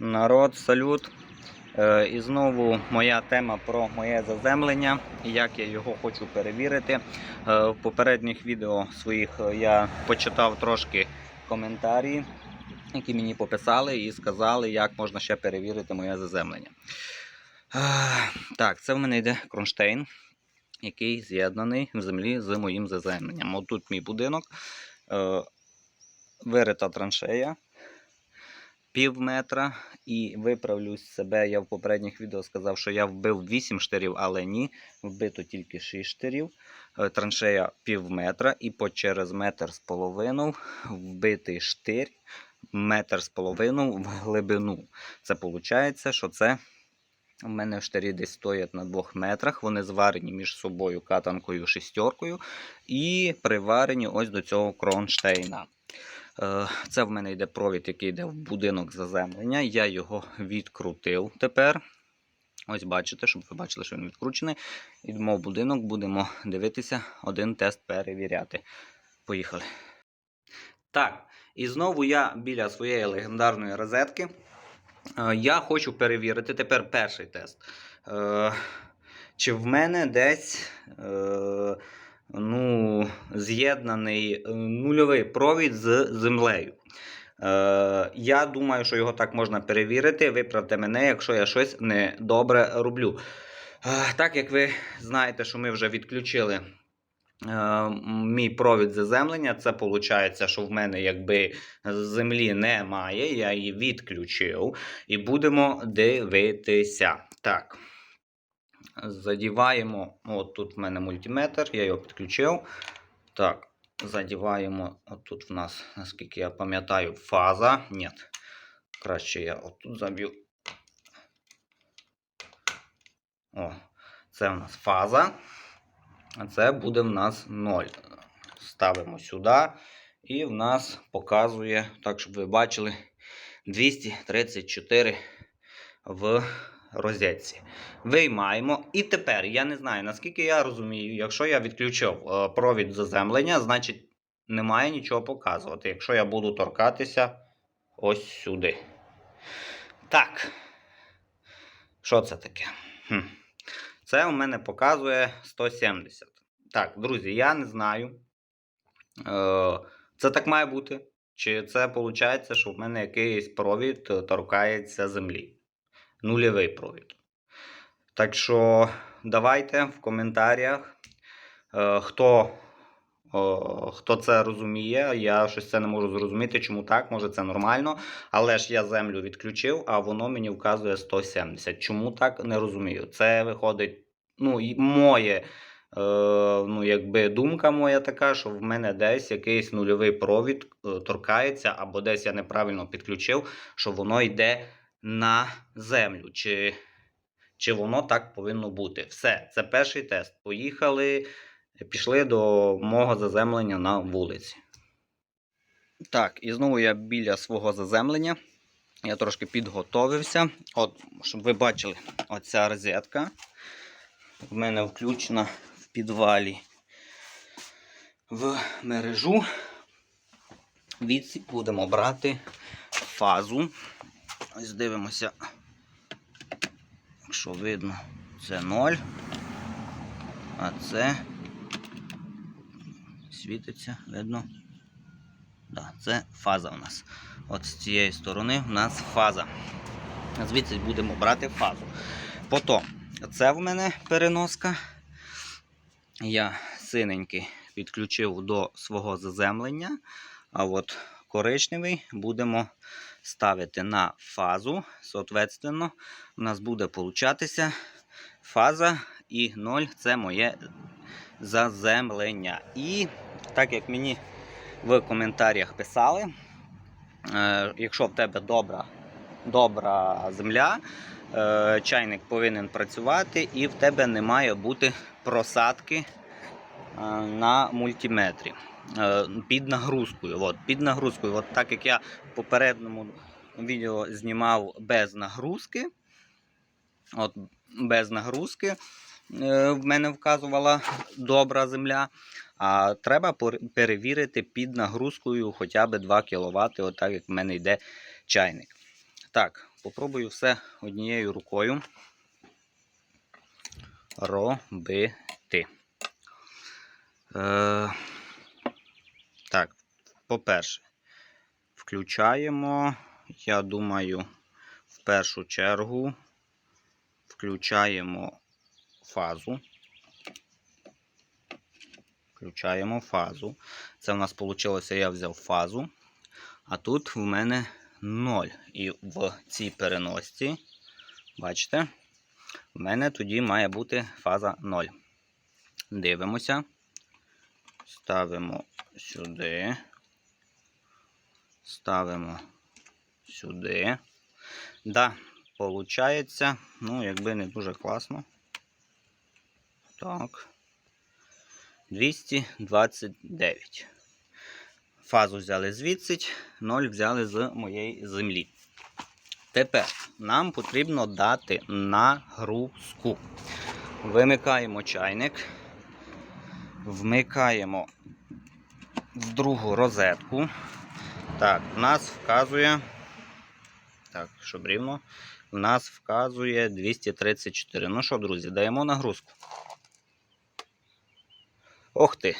Народ, салют. Е, І знову моя тема про моє заземлення і як я його хочу перевірити. Е, В попередніх відео своїх е, я почитав трошки коментарі, які мені пописали і сказали, як можна ще перевірити моє заземлення. Так, це в мене йде кронштейн, який з'єднаний в землі з моїм заземленням. От тут мій будинок, вирита траншея пів метра. І виправлю себе. Я в попередніх відео сказав, що я вбив 8 штирів, але ні, вбито тільки 6 штирів. Е, Траншея пів метра, і по через метр з половиною вбитий штир метр з половиною в глибину. Це виходить, що це у мене штирі десь стоять на 2 метрах. Вони зварені між собою катанкою шістеркою і приварені ось до цього кронштейна. Е, Це в мене йде провід, який йде в будинок заземлення. Я його відкрутив тепер. Ось бачите, щоб ви бачили, що він відкручений. Йдемо в будинок, будемо дивитися, один тест перевіряти. Поїхали. Так, і знову я біля своєї легендарної розетки. Е, Я хочу перевірити тепер перший тест. Е, Чи в мене десь. Ну, з'єднаний е, нульовий провід з землею. Е, я думаю, що його так можна перевірити. Виправте мене, якщо я щось недобре роблю. Е, так як ви знаєте, що ми вже відключили. е, Мій провід заземлення, це виходить, що в мене якби землі немає, я її відключив і будемо дивитися. Так. Задіваємо, от тут в мене мультиметр, я його підключив. Так, задіваємо, от тут в нас, наскільки я пам'ятаю, фаза. Ні, краще я отут заб'ю. О, це в нас фаза. А це буде в нас 0. Ставимо сюди. І в нас показує, так, щоб ви бачили, 234 в розетці. Виймаємо. І тепер я не знаю, наскільки я розумію, якщо я відключив е, провід заземлення, значить немає нічого показувати. Якщо я буду торкатися ось сюди. Так. Що це таке? Хм. Це у мене показує 170. Так, друзі, я не знаю. Е, Це так має бути. Чи це виходить, що в мене якийсь провід торкається землі? Нульовий провід. Так що давайте в коментарях, е, хто, о, хто це розуміє. Я щось це не можу зрозуміти, чому так, може це нормально. Але ж я землю відключив, а воно мені вказує 170. Чому так не розумію? Це виходить, ну, моє. Е, ну, якби думка моя така, що в мене десь якийсь нульовий провід е, торкається, або десь я неправильно підключив, що воно йде на землю. Чи, чи воно так повинно бути? Все, це перший тест. Поїхали, пішли до мого заземлення на вулиці. Так, і знову я біля свого заземлення. Я трошки підготовився. От, щоб ви бачили, оця розетка в мене включена в підвалі в мережу. Відсік будемо брати фазу. Ось дивимося, якщо видно, це 0. А це світиться, видно. Да, це фаза у нас. От з цієї сторони у нас фаза. Звідси будемо брати фазу. Потім, це в мене переноска. Я синенький підключив до свого заземлення. А от коричневий будемо ставити на фазу. Соответственно, у нас буде получатися фаза і 0 це моє заземлення. І так як мені в коментарях писали, е, якщо в тебе добра, добра земля, е, чайник повинен працювати і в тебе не має бути просадки е, на мультиметрі під нагрузкою. От, під нагрузкою. От так як я в попередньому відео знімав без нагрузки, от без нагрузки е, в мене вказувала добра земля. А треба перевірити під нагрузкою хоча б 2 кВт, отак як в мене йде чайник. Так, попробую все однією рукою робити. Е, так, по-перше, включаємо, я думаю, в першу чергу включаємо фазу. Включаємо фазу. Це в нас вийшло, я взяв фазу. А тут в мене 0. І в цій переносці, бачите, в мене тоді має бути фаза 0. Дивимося. Ставимо сюди. Ставимо сюди. Да, получається, ну, якби не дуже класно. Так. 229. Фазу взяли звідси, 0 взяли з моєї землі. Тепер нам потрібно дати нагрузку. Вимикаємо чайник, вмикаємо в другу розетку. Так, в нас вказує. Так, щоб рівно. В нас вказує 234. Ну що, друзі, даємо нагрузку. Ох ти.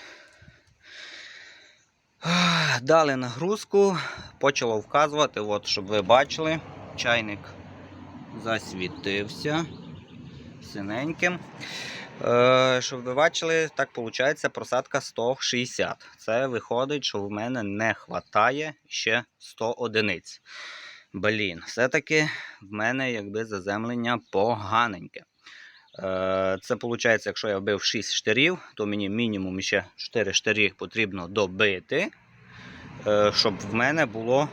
Дали нагрузку, почало вказувати, от, щоб ви бачили, чайник засвітився синеньким. Е, щоб ви бачили, так виходить просадка 160. Це виходить, що в мене не вистачає ще 100 одиниць. Блін, все-таки в мене якби заземлення поганеньке. Е, Це виходить, якщо я вбив 6 штирів, то мені мінімум ще 4 штирі потрібно добити, е, щоб в мене було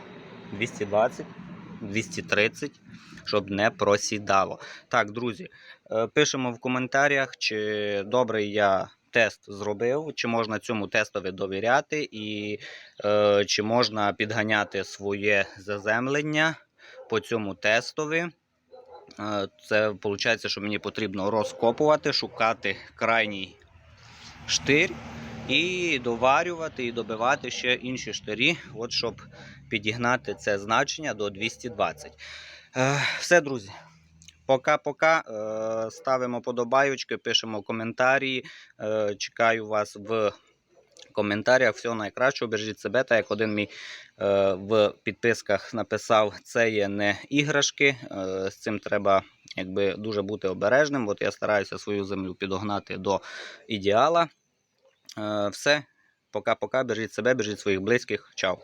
220, 230, щоб не просідало. Так, друзі, е, пишемо в коментарях, чи добрий я тест зробив, чи можна цьому тестові довіряти, і е, чи можна підганяти своє заземлення по цьому тестові. Е, Це виходить, що мені потрібно розкопувати, шукати крайній штир і доварювати і добивати ще інші штирі, от щоб підігнати це значення до 220. Е, Все, друзі. Пока-пока. Е, Ставимо подобайочки, пишемо коментарі. Е, Чекаю вас в коментарях. Всього найкращого. Бережіть себе, так як один мій в підписках написав, це є не іграшки. З цим треба якби, дуже бути обережним. От я стараюся свою землю підогнати до ідеала. Е, Все. Пока-пока. Бережіть себе, бережіть своїх близьких. Чао.